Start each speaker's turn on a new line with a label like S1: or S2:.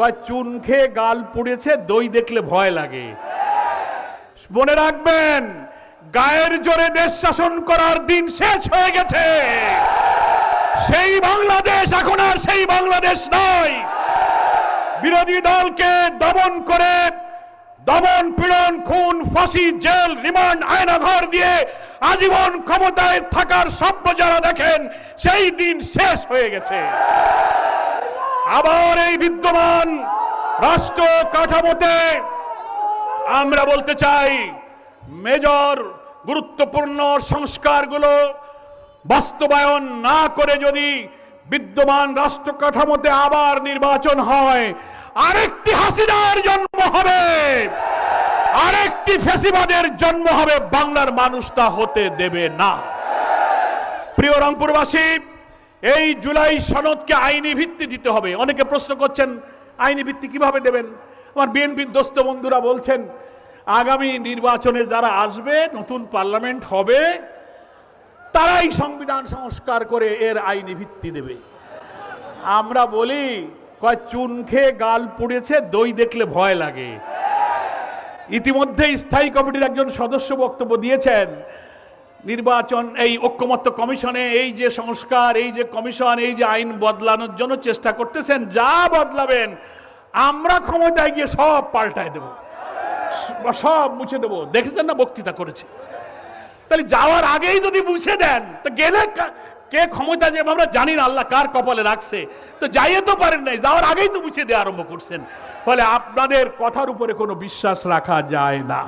S1: কয়, চুন খেয়ে গাল পুড়েছে, দই দেখলে ভয় লাগে। মনে রাখবেন, গায়ের জোরে দেশ শাসন করার দিন শেষ হয়ে গেছে। সেই বাংলাদেশ এখন আর সেই বাংলাদেশ নয়। বিরোধী দলকে দমন করে, দমন পীড়ন, খুন, ফাঁসি, জেল, রিমান্ড, আয়নাঘর দিয়ে আজীবন ক্ষমতায় থাকার স্বপ্ন যারা দেখেন, সেই দিন শেষ হয়ে গেছে। আবার এই বিদ্যমান রাষ্ট্র কাঠামোতে আমরা বলতে চাই, মেজর গুরুত্বপূর্ণ সংস্কারগুলো বাস্তবায়ন না করে যদি বিদ্যমান রাষ্ট্র কাঠামোতে আবার নির্বাচন হয়, আরেকটি হাসিনার জন্ম হবে। আরেকটি ফেসিবাদের জন্ম হবে, বাংলার মানুষ তা হতে দেবে না। প্রিয় রংপুরবাসী এই জুলাই সনদকে আইনি ভিত্তি দিতে হবে। অনেকে প্রশ্ন করছেন, আইনি ভিত্তি কীভাবে দেবেন? আমার বিএনপির দোস্ত বন্ধুরা বলছেন, আগামী নির্বাচনে যারা আসবে, নতুন পার্লামেন্ট হবে, তারাই সংবিধান সংস্কার করে এর আইনি ভিত্তি দেবে। আমরা বলি, কয়, চুন খেয়ে গাল পুড়েছে, দই দেখলে ভয় লাগে। ইতিমধ্যে স্থায়ী কমিটির একজন সদস্য বক্তব্য দিয়েছেন নির্বাচন, এই ঐক্যমত্য কমিশনে এই যে সংস্কার, এই যে কমিশন, এই যে আইন বদলানোর জন্য চেষ্টা করতেছেন, যা বদলাবেন, আমরা ক্ষমতায় গিয়ে সব পাল্টায় দেব। সব মুছে দেব। দেখেছেন না বক্তৃতা করেছে? তাহলে যাওয়ার আগেই যদি মুছে দেন, তো গেলে কে ক্ষমতা যে আমরা জানি না, আল্লাহ কার কপালে রাখছে। তো যাইয়ে তো পারেন নাই, যাওয়ার আগেই তো মুছে দেওয়া আরম্ভ করছেন। ফলে আপনাদের কথার উপরে কোনো বিশ্বাস রাখা যায় না।